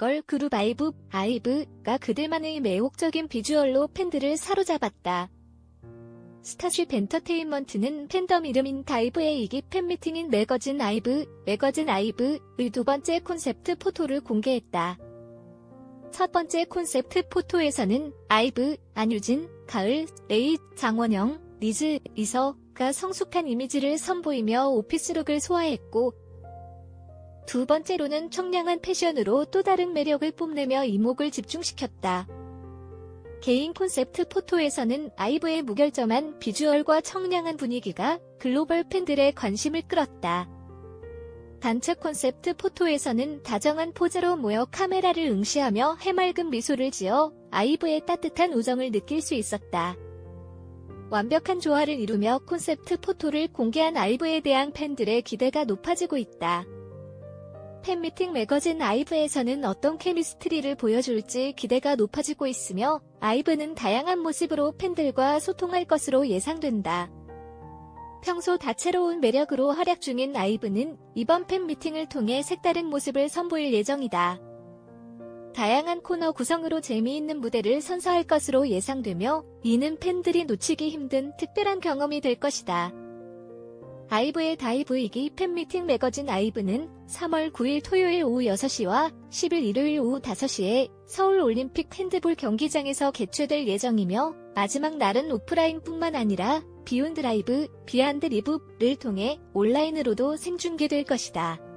걸 그룹 아이브, 아이브가 그들만의 매혹적인 비주얼로 팬들을 사로잡았다. 스타쉽 엔터테인먼트는 팬덤 이름인 다이브의 이기 팬미팅인 매거진 아이브, 매거진 아이브의 두 번째 콘셉트 포토를 공개했다. 첫 번째 콘셉트 포토에서는 아이브, 안유진, 가을, 레이, 장원영, 리즈, 이서가 성숙한 이미지를 선보이며 오피스룩을 소화했고 두 번째로는 청량한 패션으로 또 다른 매력을 뽐내며 이목을 집중시켰다. 개인 콘셉트 포토에서는 아이브의 무결점한 비주얼과 청량한 분위기가 글로벌 팬들의 관심을 끌었다. 단체 콘셉트 포토에서는 다정한 포즈로 모여 카메라를 응시하며 해맑은 미소를 지어 아이브의 따뜻한 우정을 느낄 수 있었다. 완벽한 조화를 이루며 콘셉트 포토를 공개한 아이브에 대한 팬들의 기대가 높아지고 있다. 팬미팅 매거진 아이브에서는 어떤 케미스트리를 보여줄지 기대가 높아지고 있으며 아이브는 다양한 모습으로 팬들과 소통할 것으로 예상된다. 평소 다채로운 매력으로 활약 중인 아이브는 이번 팬미팅을 통해 색다른 모습을 선보일 예정이다. 다양한 코너 구성으로 재미있는 무대를 선사할 것으로 예상되며 이는 팬들이 놓치기 힘든 특별한 경험이 될 것이다. 아이브의 다이브이기 팬미팅 매거진 아이브는 3월 9일 토요일 오후 6시와 10일 일요일 오후 5시에 서울 올림픽 핸드볼 경기장에서 개최될 예정이며 마지막 날은 오프라인뿐만 아니라 비욘드 라이브, 비안드 리브를 통해 온라인으로도 생중계될 것이다.